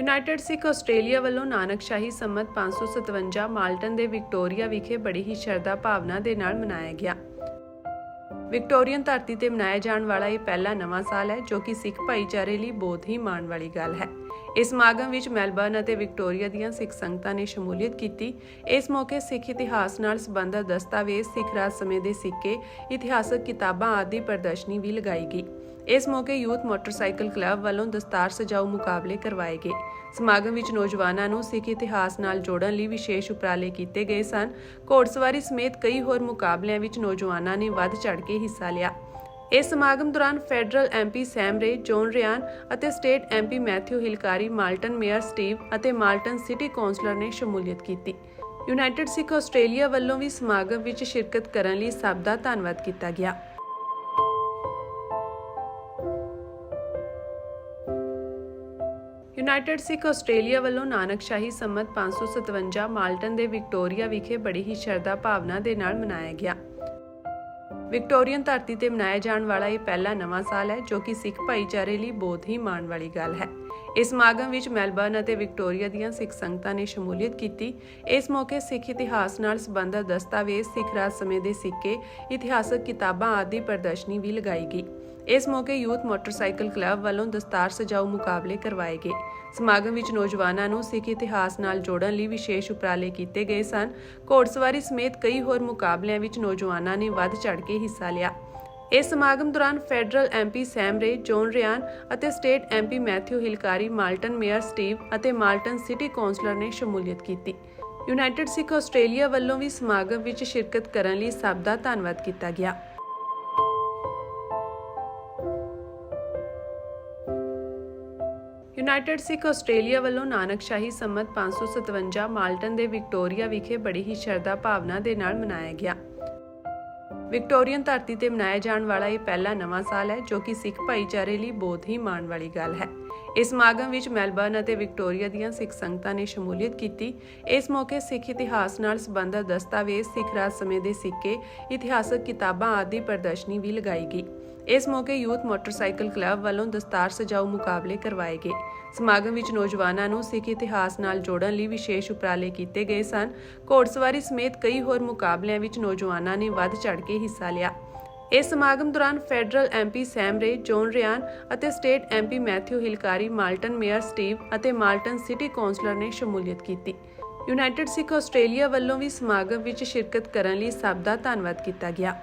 United ਸਿੱਖ Australia ਵੱਲੋਂ ਨਾਨਕਸ਼ਾਹੀ ਸੰਮਤ 557 Malton ਦੇ Victoria ਵਿਖੇ ਬੜੀ ਹੀ ਸ਼ਰਧਾ ਭਾਵਨਾ ਦੇ ਨਾਲ ਮਨਾਇਆ ਗਿਆ। ਵਿਕਟੋਰੀਅਨ ਧਰਤੀ ਤੇ ਮਨਾਇਆ ਜਾਣ ਵਾਲਾ ਇਹ ਪਹਿਲਾ ਨਵਾਂ ਸਾਲ ਹੈ, ਜੋ ਕਿ ਸਿੱਖ ਭਾਈਚਾਰੇ ਲਈ ਬਹੁਤ ਹੀ ਮਾਣ ਵਾਲੀ ਗੱਲ ਹੈ। ਇਸ ਸਮਾਗਮ ਵਿੱਚ ਮੈਲਬਰਨ ਅਤੇ ਵਿਕਟੋਰੀਆ ਦੀਆਂ ਸਿੱਖ ਸੰਗਤਾਂ ਨੇ ਸ਼ਮੂਲੀਅਤ ਕੀਤੀ। ਇਸ ਮੌਕੇ ਸਿੱਖ ਇਤਿਹਾਸ ਨਾਲ ਸੰਬੰਧਿਤ ਦਸਤਾਵੇਜ਼ ਸਿੱਖ ਰਾਜ ਸਮੇਂ ਦੇ ਸਿੱਕੇ, ਇਤਿਹਾਸਕ ਕਿਤਾਬਾਂ ਆਦਿ ਪ੍ਰਦਰਸ਼ਨੀ ਵੀ ਲਗਾਈ ਗਈ। ਇਸ ਮੌਕੇ ਯੂਥ ਮੋਟਰਸਾਈਕਲ ਕਲੱਬ ਵੱਲੋਂ ਦਸਤਾਰ ਸਜਾਊ ਮੁਕਾਬਲੇ ਕਰਵਾਏ ਗਏ। ਸਮਾਗਮ ਵਿੱਚ ਨੌਜਵਾਨਾਂ ਨੂੰ ਸਿੱਖ ਇਤਿਹਾਸ ਨਾਲ ਜੋੜਨ ਲਈ ਵਿਸ਼ੇਸ਼ ਉਪਰਾਲੇ ਕੀਤੇ ਗਏ ਸਨ। ਘੋੜਸਵਾਰੀ ਸਮੇਤ ਕਈ ਹੋਰ ਮੁਕਾਬਲਿਆਂ ਵਿੱਚ ਨੌਜਵਾਨਾਂ ਨੇ ਵੱਧ ਚੜ੍ਹ ਕੇ ਹਿੱਸਾ ਲਿਆ। ਇਸ ਸਮਾਗਮ ਦੌਰਾਨ federal MP Sam Rae, zone Ryan ਅਤੇ state MP Matthew Hilakari, Melton mayor Steve ਅਤੇ ਮਾਲਟਨ ਸਿਟੀ ਕੌਂਸਲਰ ਨੇ ਸ਼ਮੂਲੀਅਤ ਕੀਤੀ। ਯੂਨਾਈਟਿਡ ਸਿੱਖ ਆਸਟ੍ਰੇਲੀਆ ਵੱਲੋਂ ਵੀ ਸਮਾਗਮ ਵਿੱਚ ਸ਼ਿਰਕਤ ਕਰਨ ਲਈ ਸਭ ਦਾ ਧੰਨਵਾਦ ਕੀਤਾ ਗਿਆ। ਯੂਨਾਈਟਿਡ ਸਿੱਖ ਆਸਟ੍ਰੇਲੀਆ ਵੱਲੋਂ ਨਾਨਕਸ਼ਾਹੀ ਸੰਮਤ 557 ਮਾਲਟਨ ਦੇ ਵਿਕਟੋਰੀਆ ਵਿਖੇ ਬੜੀ ਹੀ ਸ਼ਰਧਾ ਭਾਵਨਾ ਦੇ ਨਾਲ ਮਨਾਇਆ ਗਿਆ। ਵਿਕਟੋਰੀਅਨ ਧਰਤੀ ਤੇ ਮਨਾਇਆ ਜਾਣ ਵਾਲਾ ਇਹ ਪਹਿਲਾ ਨਵਾਂ ਸਾਲ ਹੈ, ਜੋ ਕਿ ਸਿੱਖ ਭਾਈਚਾਰੇ ਲਈ ਬਹੁਤ ਹੀ ਮਾਣ ਵਾਲੀ ਗੱਲ ਹੈ। ਇਸ ਸਮਾਗਮ ਵਿੱਚ ਮੈਲਬਰਨ ਅਤੇ ਵਿਕਟੋਰੀਆ ਦੀਆਂ ਸਿੱਖ ਸੰਗਤਾਂ ਨੇ ਸ਼ਮੂਲੀਅਤ ਕੀਤੀ। ਇਸ ਮੌਕੇ ਸਿੱਖ ਇਤਿਹਾਸ ਨਾਲ ਸੰਬੰਧਿਤ ਦਸਤਾਵੇਜ਼ ਸਿੱਖ ਰਾਜ ਸਮੇਂ ਦੇ ਸਿੱਕੇ, ਇਤਿਹਾਸਕ ਕਿਤਾਬਾਂ ਆਦਿ ਪ੍ਰਦਰਸ਼ਨੀ ਵੀ ਲਗਾਈ ਗਈ। ਇਸ ਮੌਕੇ ਯੂਥ ਮੋਟਰਸਾਈਕਲ ਕਲੱਬ ਵੱਲੋਂ ਦਸਤਾਰ ਸਜਾਊ ਮੁਕਾਬਲੇ ਕਰਵਾਏ ਗਏ ਸਮਾਗਮ ਵਿੱਚ ਨੌਜਵਾਨਾਂ ਨੂੰ ਸਿੱਖ ਇਤਿਹਾਸ ਨਾਲ ਜੋੜਨ ਲਈ ਵਿਸ਼ੇਸ਼ ਉਪਰਾਲੇ ਕੀਤੇ ਗਏ ਸਨ ਘੋੜਸਵਾਰੀ ਸਮੇਤ ਕਈ ਹੋਰ ਮੁਕਾਬਲਿਆਂ ਵਿੱਚ ਨੌਜਵਾਨਾਂ ਨੇ ਵੱਧ ਚੜ੍ਹ ਕੇ ਹਿੱਸਾ ਲਿਆ ਇਸ ਸਮਾਗਮ ਦੌਰਾਨ federal MP Sam Rae, zone Ryan ਅਤੇ state MP Matthew Hilakari, Melton mayor Steve ਅਤੇ ਮਾਲਟਨ ਸਿਟੀ ਕੌਂਸਲਰ ਨੇ ਸ਼ਮੂਲੀਅਤ ਕੀਤੀ। ਯੂਨਾਈਟਿਡ ਸਿੱਖ ਆਸਟ੍ਰੇਲੀਆ ਵੱਲੋਂ ਵੀ ਸਮਾਗਮ ਵਿੱਚ ਸ਼ਿਰਕਤ ਕਰਨ ਲਈ ਸਭ ਦਾ ਧੰਨਵਾਦ ਕੀਤਾ ਗਿਆ। ਯੂਨਾਈਟਿਡ ਸਿੱਖ ਆਸਟ੍ਰੇਲੀਆ ਵੱਲੋਂ ਨਾਨਕਸ਼ਾਹੀ ਸੰਮਤ 557 ਮਾਲਟਨ ਦੇ ਵਿਕਟੋਰੀਆ ਵਿਖੇ ਬੜੀ ਹੀ ਸ਼ਰਧਾ ਭਾਵਨਾ ਦੇ ਨਾਲ ਮਨਾਇਆ ਗਿਆ। ਵਿਕਟੋਰੀਅਨ ਧਰਤੀ ਤੇ ਮਨਾਇਆ ਜਾਣ ਵਾਲਾ ਇਹ ਪਹਿਲਾ ਨਵਾਂ ਸਾਲ ਹੈ, ਜੋ ਕਿ ਸਿੱਖ ਭਾਈਚਾਰੇ ਲਈ ਬਹੁਤ ਹੀ ਮਾਣ ਵਾਲੀ ਗੱਲ ਹੈ। ਇਸ ਸਮਾਗਮ ਵਿੱਚ ਮੈਲਬਰਨ ਅਤੇ ਵਿਕਟੋਰੀਆ ਦੀਆਂ ਸਿੱਖ ਸੰਗਤਾਂ ਨੇ ਸ਼ਮੂਲੀਅਤ ਕੀਤੀ। ਇਸ ਮੌਕੇ ਸਿੱਖ ਇਤਿਹਾਸ ਨਾਲ ਸੰਬੰਧਿਤ ਦਸਤਾਵੇਜ਼ ਸਿੱਖ ਰਾਜ ਸਮੇਂ ਦੇ ਸਿੱਕੇ, ਇਤਿਹਾਸਕ ਕਿਤਾਬਾਂ ਆਦਿ ਪ੍ਰਦਰਸ਼ਨੀ ਵੀ ਲਗਾਈ ਗਈ। ਇਸ ਮੌਕੇ ਯੂਥ ਮੋਟਰਸਾਈਕਲ ਕਲੱਬ ਵੱਲੋਂ ਦਸਤਾਰ ਸਜਾਊ ਮੁਕਾਬਲੇ ਕਰਵਾਏ ਗਏ। ਸਮਾਗਮ ਵਿੱਚ ਨੌਜਵਾਨਾਂ ਨੂੰ ਸਿੱਖ ਇਤਿਹਾਸ ਨਾਲ ਜੋੜਨ ਲਈ ਵਿਸ਼ੇਸ਼ ਉਪਰਾਲੇ ਕੀਤੇ ਗਏ ਸਨ। ਘੋੜਸਵਾਰੀ ਸਮੇਤ ਕਈ ਹੋਰ ਮੁਕਾਬਲਿਆਂ ਵਿੱਚ ਨੌਜਵਾਨਾਂ ਨੇ ਵੱਧ ਚੜ੍ਹ ਕੇ ਹਿੱਸਾ ਲਿਆ। ਇਸ ਸਮਾਗਮ ਦੌਰਾਨ federal MP Sam Rae, John Ryan ਅਤੇ state MP Matthew Hilakari, Melton mayor Steve ਅਤੇ ਮਾਲਟਨ ਸਿਟੀ ਕੌਂਸਲਰ ਨੇ ਸ਼ਮੂਲੀਅਤ ਕੀਤੀ। ਯੂਨਾਈਟਿਡ ਸਿੱਖ ਆਸਟ੍ਰੇਲੀਆ ਵੱਲੋਂ ਵੀ ਸਮਾਗਮ ਵਿੱਚ ਸ਼ਿਰਕਤ ਕਰਨ ਲਈ ਸਭ ਦਾ ਧੰਨਵਾਦ ਕੀਤਾ ਗਿਆ।